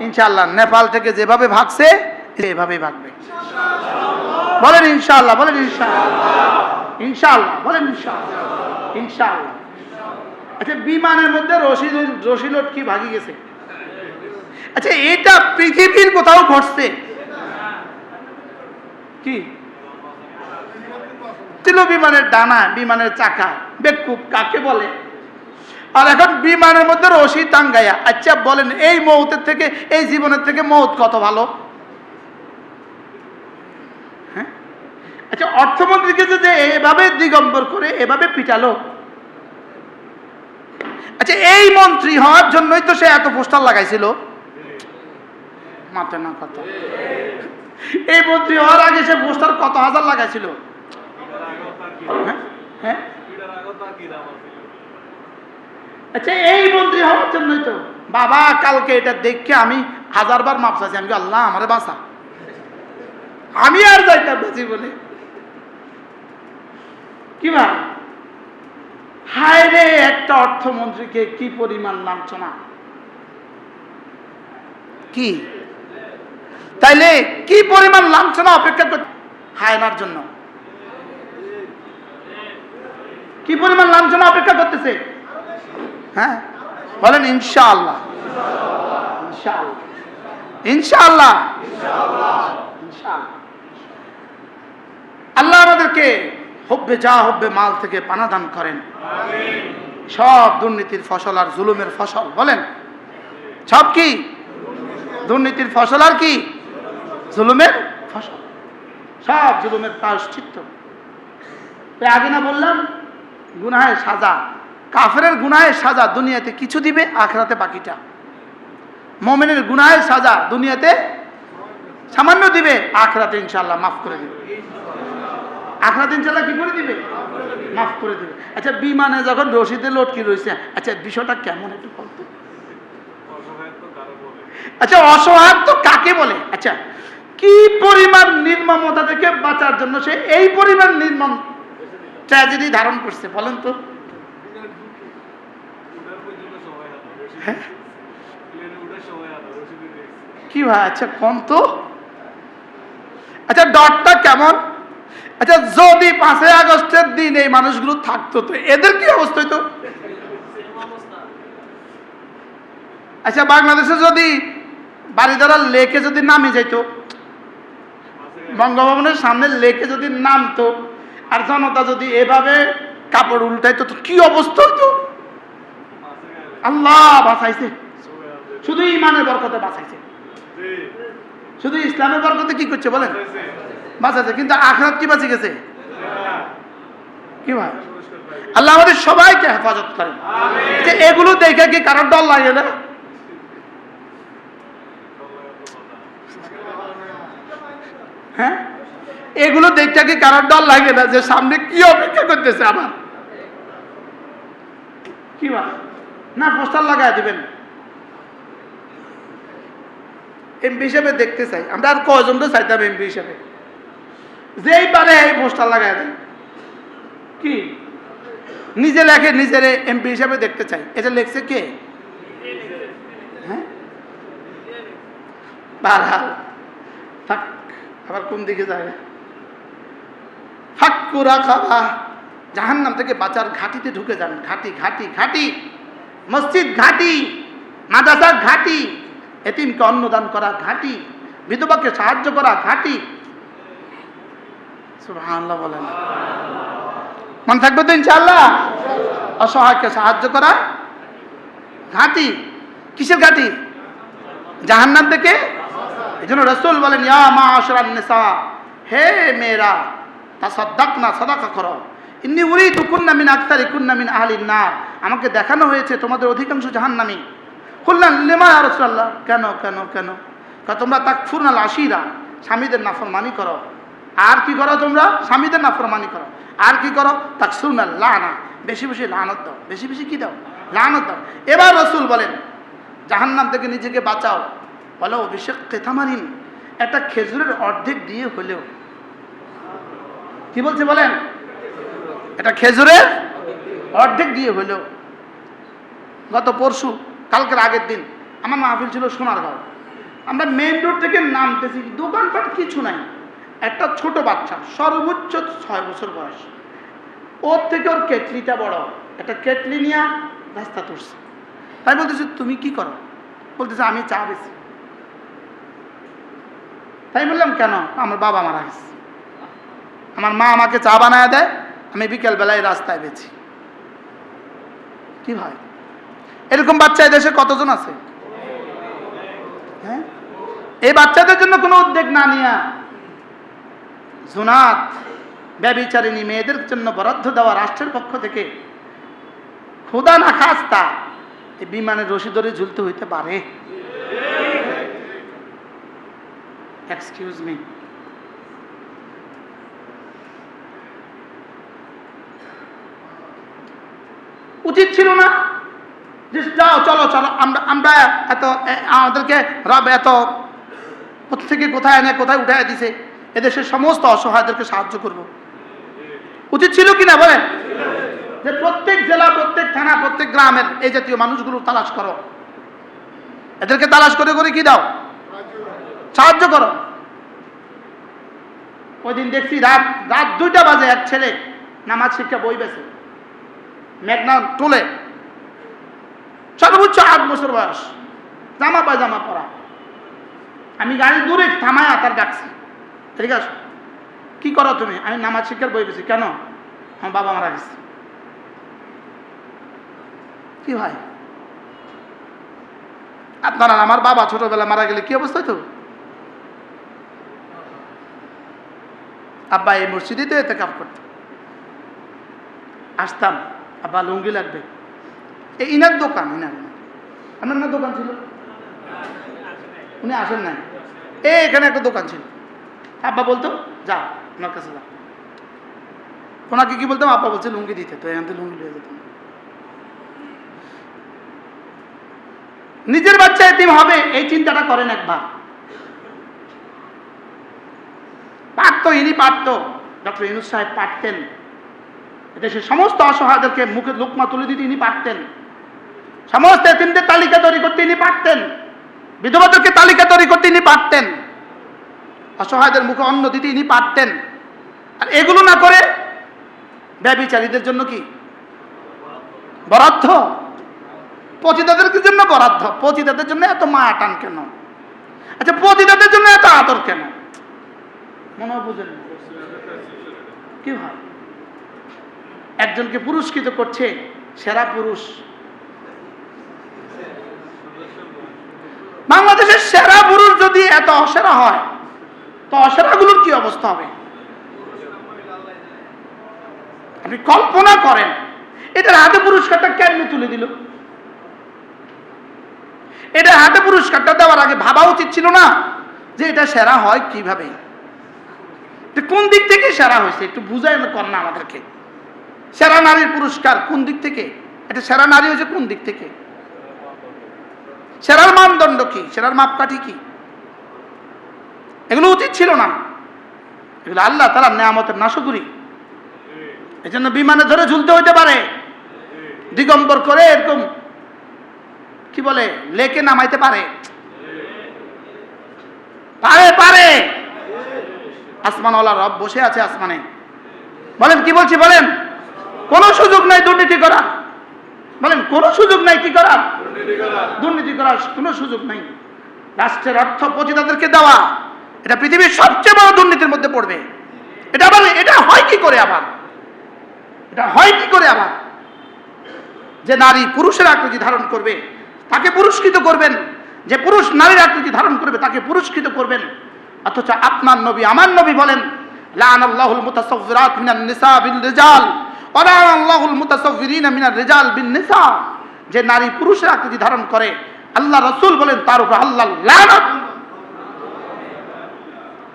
ইনশাআল্লাহ, নেপাল থেকে যেভাবে ভাগছে এভাবেই ভাগবে। বলেন ইনশাল্লাহ বলেন ইনশাআল্লাহ। ইনশাআল্লাহ, বলেন ইনশাআল্লাহ। ইনশাআল্লাহ। আচ্ছা বিমানের মধ্যে রশি রশিলোট কি ভাগি গেছে? আচ্ছা এটা পৃথিবীর কোথাও ঘটছে। কি? ছিল বিমানের ডানা, বিমানের চাকা, বেকুব, কাকে বলে? আর এখন বিমানের মধ্যে রশি টাঙ্গাইয়া। আচ্ছা বলেন, এই মৌতের থেকে, এই জীবনের থেকে মৌত কত ভালো? হ্যাঁ? আচ্ছা অর্থমন্ত্রীকে যদি এভাবে দিগম্বর করে, এভাবে পিটালো? আচ্ছা এই মন্ত্রী হওয়ার জন্যই তো সে এত পোস্টার লাগাইছিল। না এই মন্ত্রী হওয়ার আগে সে পোস্টার কত হাজার লাগাইছিল? হ্যাঁ? হ্যাঁ? আচ্ছা এই মন্ত্রী হওয়ার জন্যই তো। বাবা, কালকে এটা দেখে আমি হাজারবার মাপ চাইছি। আমি আল্লাহ, আমারে বাঁচা। আমি আর যাইতাম না জীবনে। কি ভাই? হায় রে একটা অর্থমন্ত্রীকে কি পরিমাণ লাঞ্ছনা? কি? তাইলে কি পরিমাণ লাঞ্ছনা অপেক্ষা করতে হায়নার জন্য। কি পরিমাণ লাঞ্ছনা অপেক্ষা করতেছে? হ্যাঁ? বলেন, ইনশাআল্লাহ। ইনশাআল্লাহ। আল্লাহ আমাদেরকে হব্বে যা হব্বে মাল থেকে পানাদান করেন। সব দুর্নীতির ফসল আর জুলুমের ফসল, বলেন। সব কি? দুর্নীতির ফসল আর কি? জুলুমের ফসল। সব জুলুমের প্রায়শ্চিত্ত আগে না বললাম, গুনাহের সাজা। কাফেরের গুনাহের সাজা দুনিয়াতে কিছু দিবে, আখরাতে বাকিটা। মোমেনের গুনাহের সাজা দুনিয়াতে সামান্য দিবে, আখরাতে ইনশাল্লাহ মাফ করে দিবে। আখরাতে ইনশাল্লাহ কি করে দিবে? মাফ করে দিবে। আচ্ছা বিমানে যখন রশিদে লটকি রয়েছে আচ্ছা বিষয়টা কেমন একটু বলতো? আচ্ছা অসহায় তো কাকে বলে? আচ্ছা কি পরিমাণ নির্মমতা থেকে বাঁচার জন্য সে এই পরিমাণ নির্মম ট্র্যাজেডি ধারণ করছে, বলেন তো। হ্যাঁ? কি ভাই আচ্ছা কোন তো? আচ্ছা ডটটা কেমন? আচ্ছা যদি পাঁচই আগস্টের দিন এই মানুষগুলো থাকতো, তো এদের কি অবস্থা হইতো? আচ্ছা বাংলাদেশে যদি বাড়িদারা লেকে যদি নামে যাইতো, বঙ্গভবনের সামনে লেকে যদি নামতো, আর জনতা যদি এভাবে কাপড় উল্টাইতো, তো কি অবস্থা হইতো? আল্লাহ বাঁচাইছে। শুধু ইমানের বরকতে বাঁচাইছে। শুধু ইসলামের বরকতে কি করছে বলেন? বাঁচাইছে। কিন্তু আখরাত কি বাঁচে গেছে? কি ভাই? আল্লাহ আমাদের সবাইকে হেফাজত করেন। যে এগুলো দেখে কি কারোর ডর লাগে না হ্যাঁ? এগুলো দেখতে কি কারোর ডর লাগে না যে সামনে কি অপেক্ষা করতেছে আমার? কি ভাই? না, পোস্টার লাগাই দিবেন। এমপি হিসেবে দেখতে চাই। আমরা আর কয়জন তো চাইতাম এমপি হিসেবে। যেই পারে এই পোস্টার লাগাই দেয় কি? নিজে লেখে, নিজের এমপি হিসেবে দেখতে চাই। এটা লেখছে কে? হ্যাঁ? থাক, আবার কোন দিকে যায়? ফাক্কুরা খাবা জাহান নাম থেকে বাঁচার ঘাটিতে ঢুকে যান। ঘাটি ঘাটি ঘাটি। মসজিদ ঘাটি মাদ্রাসা ঘাটি, এতিমকে অন্নদান করা ঘাটি, বিধবাকে সাহায্য করা ঘাটি। বলেন। মনে থাকবে তো ইনশাল্লাহ অসহায়কে সাহায্য করা ঘাটি। কিসের ঘাটি? জাহান্নাম থেকে? এই জন্য রসুল বলেন, ইয়া মা নিসা, হে মেয়েরা তা সদ্দাক না সদাকা করো। ইন্নি উরি তুকুন্না মিন আক্তারি কুন্না মিন আহলিন না আমাকে দেখানো হয়েছে তোমাদের অধিকাংশ জাহান্নামী। খুললেন লেমা রসুল্লাহ কেন কেন কেন? তোমরা তাক ফুরনাল আশিরা স্বামীদের নাফরমানি করো। আর কি করো তোমরা? স্বামীদের নাফরমানি করো। আর কি করো? তাক সুনাল লানা বেশি বেশি লানত দাও। বেশি বেশি কি দাও? লানত দাও। এবার রসুল বলেন, জাহান্নাম থেকে নিজেকে বাঁচাও। বলো অভিষেক কেথামারিন একটা খেজুরের অর্ধেক দিয়ে হলেও। কি বলছে বলেন? এটা খেজুরের অর্ধেক দিয়ে হলেও। গত পরশু, কালকের আগের দিন, আমার মাহফিল ছিল সোনারগাঁও। আমরা মেইন রোড থেকে নামতেছি, দোকানপাট কিছু নাই। একটা ছোট বাচ্চা, সর্বোচ্চ ছয় বছর বয়স। ওর থেকে ওর কেটলিটা বড়। একটা কেটলি নিয়ে রাস্তা তুলছে। তাই বলতেছে, তুমি কি করো? বলতেছে, আমি চা বেশি তাই বললাম, কেন? আমার বাবা মারা গেছে। আমার মা আমাকে চা বানায় দেয়, আমি বিকেলবেলায় রাস্তায় বেছি কি ভাই? এরকম বাচ্চা দেশে কতজন আছে? হ্যাঁ? এই বাচ্চাদের জন্য কোনো উদ্যোগ না নিয়া জুনাত, ব্যবিচারিণী, মেয়েদের জন্য বরাদ্দ দেওয়া রাষ্ট্রের পক্ষ থেকে খুদা না খাস্তা, এই বিমানের রশি ধরে ঝুলতে হইতে পারে। এক্সকিউজ মি উচিত ছিল না যে যাও, চলো চলো, আমরা আমরা এত আমাদেরকে রব এত থেকে কোথায় এনে, কোথায় উঠায় দিছে? এদেশের সমস্ত অসহায়দেরকে সাহায্য করব। উচিত ছিল কি না বলেন যে প্রত্যেক জেলা, প্রত্যেক থানা, প্রত্যেক গ্রামের এই জাতীয় মানুষগুলো তালাশ করো। এদেরকে তালাশ করে করে কি দাও? সাহায্য করো। ওই দিন দেখছি রাত রাত দুইটা বাজে, এক ছেলে নামাজ শিক্ষা বই বেছে। মেঘনা তোলে সর্বোচ্চ আট বছর বয়স। জামা পায়জামা পরা। আমি গাড়ি দূরে থামায় তার ডাকছি। ঠিক আছে? কি করো তুমি? আমি নামাজ শিক্ষার বই পেয়েছি কেন? আমার বাবা মারা গেছে। কি ভাই? আপনারা আমার বাবা ছোটবেলা মারা গেলে কি অবস্থা তো আব্বা এই মসজিদেই তো এতে কাপ করতো। আসতাম, আব্বা লুঙ্গি লাগবে। এই ইনার দোকান ইনার। আপনার না দোকান ছিল? উনি আসেন নাই। এই এখানে একটা দোকান ছিল। আব্বা বলতো, যা, ওনার কাছে যা। ওনাকে কি বলতাম? আব্বা বলছে, লুঙ্গি দিতে। তো এখান থেকে লুঙ্গি লিয়ে যেতাম। নিজের বাচ্চা এতিম হবে, এই চিন্তাটা করেন একবার। পারতো ইনি পারতো ডক্টর ইনুস সাহেব পারতেন দেশের সমস্ত অসহায়দেরকে মুখে লোকমা তুলে দিতে ইনি পারতেন সমস্ত এতিমদের তালিকা তৈরি করতে ইনি পারতেন। বিধবাদেরকে তালিকা তৈরি করতে ইনি পারতেন। অসহায়দের মুখে অন্ন দিতে ইনি পারতেন। আর এগুলো না করে ব্যবিচারীদের জন্য কি? বরাদ্দ? পতিতাদের জন্য বরাদ্দ? পতিতাদের জন্য এত মায়া টান কেন? আচ্ছা পতিতাদের জন্য এত আদর কেন? মনে বুঝেন কি হয় একজনকে পুরস্কৃত করছে সেরা পুরুষ। বাংলাদেশের সেরা পুরুষ যদি এত অসেরা হয়, তো অসেরাগুলোর কি অবস্থা হবে? আপনি কল্পনা করেন এটার হাতে পুরস্কারটা কেন তুলে দিল? এটা হাতে পুরস্কারটা দেওয়ার আগে ভাবা উচিত ছিল না যে এটা সেরা হয় কীভাবে? কোন দিক থেকে সেরা হয়েছে? একটু বুঝাই কর না আমাদেরকে। সেরা নারীর পুরস্কার কোন দিক থেকে? এটা সেরা নারী হয়েছে কোন দিক থেকে? সেরার মানদণ্ড কি? সেরার মাপকাঠি কি? এগুলো উচিত ছিল না। এগুলো আল্লাহ তারা নেয়ামতের নাশকুরি। এই জন্য বিমানে ধরে ঝুলতে হইতে পারে। দিগম্বর করে এরকম, কি বলে, লেকে নামাইতে পারে। পারে পারে। আসমানওয়ালা রব বসে আছে আসমানে। বলেন, কি বলছি বলেন? কোনো সুযোগ নাই দুর্নীতি করার। বলেন, কোনো সুযোগ নাই কি করার? দুর্নীতি করার কোনো সুযোগ নাই। রাষ্ট্রের অর্থ পতিতাদেরকে দেওয়া, এটা পৃথিবীর সবচেয়ে বড় দুর্নীতির মধ্যে পড়বে। এটা আবার, এটা হয় কি করে আবার? এটা হয় কি করে আবার? যে নারী পুরুষের আকৃতি ধারণ করবে, তাকে পুরস্কৃত করবেন। যে পুরুষ নারীর আকৃতি ধারণ করবে, তাকে পুরস্কৃত করবেন। অথচ আপনার নবী, আমার নবী বলেন লান আল্লাহুল মুতাসাফিরাত মিনান নিসা বিল রিজাল, ওয়া লান আল্লাহুল মুতাসাফিরিনা মিনার রিজাল বিন নিসা। যে নারী পুরুষের আকৃতি ধারণ করে, আল্লাহ রাসূল বলেন, তার উপর আল্লাহ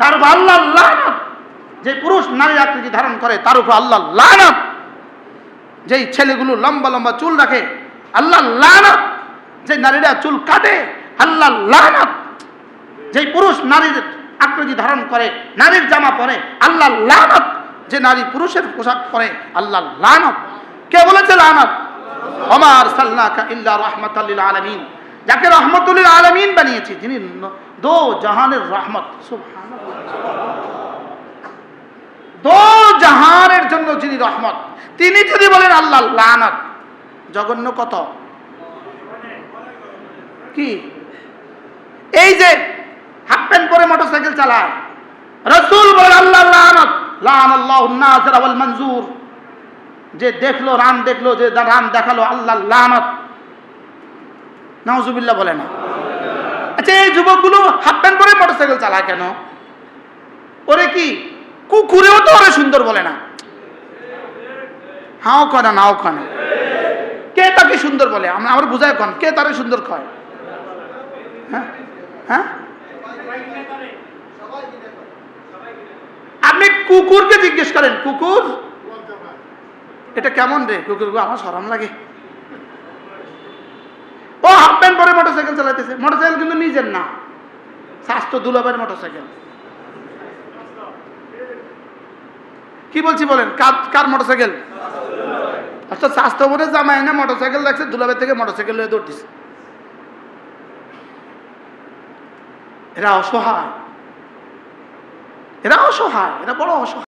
তার উপর আল্লাহ যে পুরুষ নারীর আকৃতি ধারণ করে, তার উপর আল্লাহ লানত। যেই ছেলেগুলো লম্বা লম্বা চুল রাখে আল্লাহ যে নারীরা চুল কাটে আল্লাহ লানত। যেই পুরুষ নারীর আকৃতি ধারণ করে, নারীর জামা পরে আল্লাহ যে নারী পুরুষের পোশাক পরে আল্লাহ কে বলেছে লানত? যাকে আলমিন দো জাহানের রহমত। দো জাহানের জন্য যিনি রহমত, তিনি যদি বলেন আল্লাহ জঘন্য কত? কি? এই যে হাফ প্যান্ট পরে মোটরসাইকেল চালায়, রসুল বলেন আল্লাহ লানত লান আল্লাহ মঞ্জুর যে দেখল রান দেখল, যে রান দেখাল আল্লাহ লানত। নাউজুবিল্লাহ বলে না। আচ্ছা এই যুবকগুলো হাফ প্যান্ট পরে মোটরসাইকেল চালায় কেন? ওরে কি, কুকুরেও তো ওরে সুন্দর বলে না? হাও কয় না, নাও কয় না। কে তাকে সুন্দর বলে? আমরা আমার বুঝায় কন, কে তারে সুন্দর কয়? হ্যাঁ? হ্যাঁ? আপনি কুকুরকে জিজ্ঞেস করেন, কুকুর? এটা কেমন রে? কুকুর গো, আমার সরম লাগে। ও হাফ প্যান্ট পরে মোটরসাইকেল চালাইতেছে। মোটরসাইকেল কিন্তু নিজের না। স্বাস্থ্য দুলাবের মোটরসাইকেল। কি বলছি বলেন কার কার মোটরসাইকেল? আচ্ছা স্বাস্থ্য বলে জামাই না মোটরসাইকেল লাগছে দুলাবের থেকে মোটরসাইকেল লয়ে দৌড়তিস এরা অসহায়। এরা অসহায় এরা বড় অসহায়।